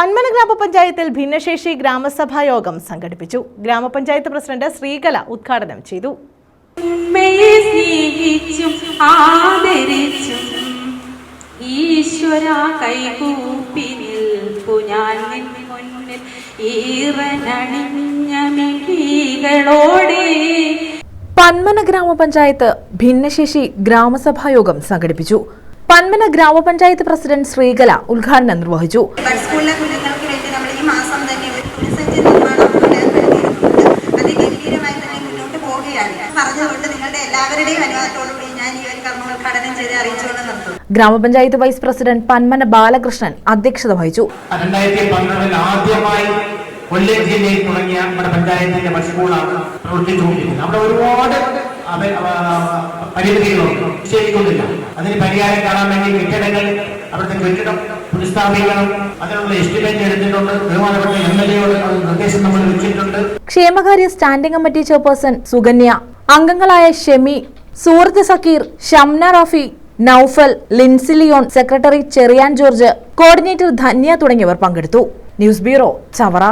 പന്മന ഗ്രാമപഞ്ചായത്തിൽ ഭിന്നശേഷി ഗ്രാമസഭാ യോഗം സംഘടിപ്പിച്ചു. ഗ്രാമപഞ്ചായത്ത് പ്രസിഡന്റ് ശ്രീകല ഉദ്ഘാടനം ചെയ്തു. ഉമ്മയെ സ്നേഹിച്ചും ആദരിച്ചും ഈശ്വര കൈകൂപ്പി നിൽപ്പു ഞാൻ മുന്നിൽ. ഈറനണിഞ്ഞ മിഴികളോടെ പന്മന ഗ്രാമപഞ്ചായത്ത് ഭിന്നശേഷി ഗ്രാമസഭാ യോഗം സംഘടിപ്പിച്ചു. പന്മന ഗ്രാമപഞ്ചായത്ത് പ്രസിഡന്റ് ശ്രീകല ഉദ്ഘാടനം നിർവഹിച്ചു. പോവുകയാണ് പറഞ്ഞുകൊണ്ട് നിങ്ങളുടെ എല്ലാവരുടെയും അനുവാദത്തോടുകൂടി ഞാൻ ഈ ഒരു കർമ്മോദ്ഘാടനം ചെയ്ത് അറിയിച്ചുകൊണ്ട് നിർത്തും ഗ്രാമപഞ്ചായത്ത് വൈസ് പ്രസിഡന്റ് പന്മന ബാലകൃഷ്ണൻ അധ്യക്ഷത വഹിച്ചു. രണ്ടായിരത്തി പന്ത്രണ്ടിൽ ആദ്യമായി കൊല്ലം ജില്ലയിൽ തുടങ്ങിയ നമ്മുടെ പഞ്ചായത്തിന്റെ സ്കൂളാണ് പ്രവർത്തിച്ചുകൊണ്ടിരിക്കുന്നത്. അവിടെ ഒരുപാട് പരിമിതികളുണ്ട് നിശ്ചയിക്കുന്നില്ല അതിന് പരിഹാരം കാണാൻ വേണ്ടി കെട്ടിടങ്ങൾ അവിടുത്തെ കെട്ടിടം പുനഃസ്ഥാപിക്കണം അതിനുള്ള എസ്റ്റിമേറ്റ് എടുത്തിട്ടുണ്ട്. ബഹുമാനപ്പെട്ട എം എൽ എയോട് നിർദ്ദേശം നമ്മൾ വെച്ചിട്ടുണ്ട് ക്ഷേമകാര്യ സ്റ്റാൻഡിംഗ് കമ്മിറ്റി ചെയർപേഴ്സൺ സുകന്യ അംഗങ്ങളായ ഷെമി സൂറത്ത് സക്കീർ ഷംന റാഫി നൌഫൽ ലിൻസി ലിയോൺ സെക്രട്ടറി ചെറിയാൻ ജോർജ് കോർഡിനേറ്റർ ധന്യ തുടങ്ങിയവർ പങ്കെടുത്തു. News bureau Chavara.